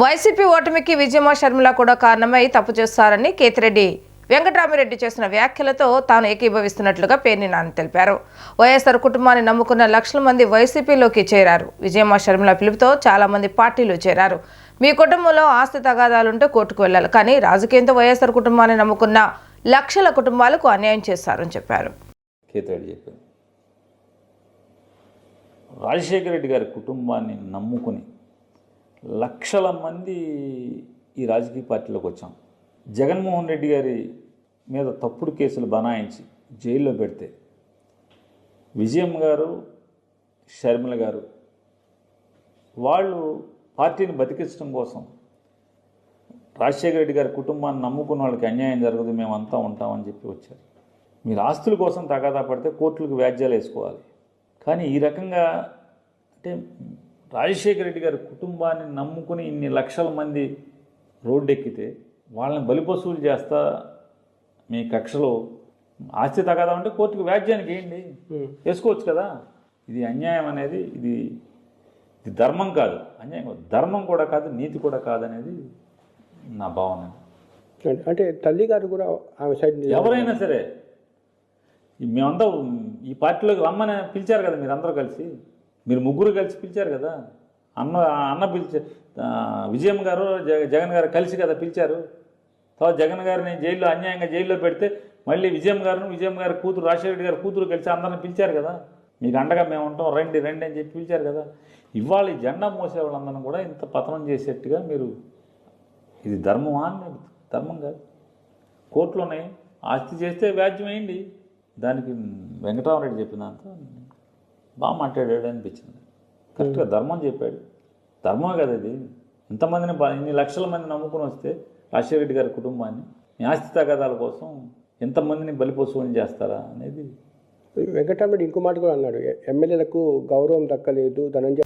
YCP ఓటమికి విజయమ్మ షర్మిల కూడా కారణమై తప్పు చేస్తారని కేతిరెడ్డి. వెంకటరామిరెడ్డి చేసిన వ్యాఖ్యలతో తాను ఏకీభవిస్తున్నట్లుగా పేర్ని నాని తెలిపారు. వైఎస్ఆర్ కుటుంబాన్ని నమ్ముకున్న లక్షల మంది వైసీపీలోకి చేరారు. విజయమ్మ షర్మిల పిలుపుతో చాలా మంది పార్టీలు చేరారు. మీ కుటుంబంలో ఆస్తి తగాదాలుంటే కోర్టుకు వెళ్ళాలి కానీ రాజకీయంతో వైఎస్ఆర్ కుటుంబాన్ని నమ్ముకున్న లక్షల కుటుంబాలకు అన్యాయం చేస్తారని చెప్పారు. చెప్పారు. రాజశేఖర రెడ్డి గారి కుటుంబాన్ని నమ్ముకుని లక్షల మంది ఈ రాజకీయ పార్టీలోకి వచ్చాం. జగన్మోహన్ రెడ్డి గారి మీద తప్పుడు కేసులు బనాయించి జైల్లో పెడితే విజయం గారు షర్మిల గారు వాళ్ళు పార్టీని బతికించడం కోసం రాజశేఖర రెడ్డి గారి కుటుంబాన్ని నమ్ముకున్న వాళ్ళకి అన్యాయం జరగదు మేమంతా ఉంటామని చెప్పి వచ్చారు. మీరు ఆస్తుల కోసం తగాదా పడితే కోర్టులకు వ్యాజ్యాలు వేసుకోవాలి. కానీ ఈ రకంగా అంటే రాజశేఖర రెడ్డి గారి కుటుంబాన్ని నమ్ముకుని ఇన్ని లక్షల మంది రోడ్డెక్కితే వాళ్ళని బలిపశువులు చేస్తా మీ కక్షలో ఆస్తి తగాదా ఉంటే కోర్టుకు వ్యాజ్యానికి వేయండి వేసుకోవచ్చు కదా? ఇది అన్యాయం అనేది ఇది ఇది ధర్మం కాదు. అన్యాయం కాదు. ధర్మం కూడా కాదు నీతి కూడా కాదనేది నా భావన. అంటే- అంటే తల్లి గారు కూడా ఆమె సైడ్ ఎవరైనా సరే మేమంతా ఈ పార్టీలోకి రమ్మని పిలిచారు కదా మీరు అందరూ కలిసి? మీరు ముగ్గురు కలిసి పిలిచారు కదా? అన్న అన్న పిలిచే విజయం గారు జగ జగన్ గారు కలిసి కదా పిలిచారు? తర్వాత జగన్ గారిని జైల్లో అన్యాయంగా జైల్లో పెడితే మళ్ళీ విజయం గారును విజయం గారి కూతురు రాజశేఖర రెడ్డి గారి కూతురు కలిసి అందరిని పిలిచారు కదా? మీకు అండగా మేము ఉంటాం రండి రండి అని చెప్పి పిలిచారు కదా? ఇవాళ ఈ జెండా మోసే వాళ్ళందరం కూడా ఇంత పతనం చేసేట్టుగా మీరు ఇది ధర్మమా అని ధర్మం కాదు. కోర్టులోనే ఉన్నాయి ఆస్తి చేస్తే వ్యాజ్యం దానికి వెంకటరామరెడ్డి చెప్పినంత బాగా మాట్లాడాడు అనిపించింది. కరెక్ట్గా ధర్మం చెప్పాడు. ధర్మం కదా ఇది? ఇంతమందిని బా- ఇన్ని లక్షల మంది నమ్ముకుని వస్తే రాజశేఖర రెడ్డి గారి కుటుంబాన్ని మీ ఆస్తి తగాదాల కోసం ఎంతమందిని బలిపశువుని చేస్తారా అనేది వెంకటరామరెడ్డి ఇంకో మాట కూడా అన్నాడు. ఎమ్మెల్యేలకు గౌరవం దక్కలేదు ధనంజయ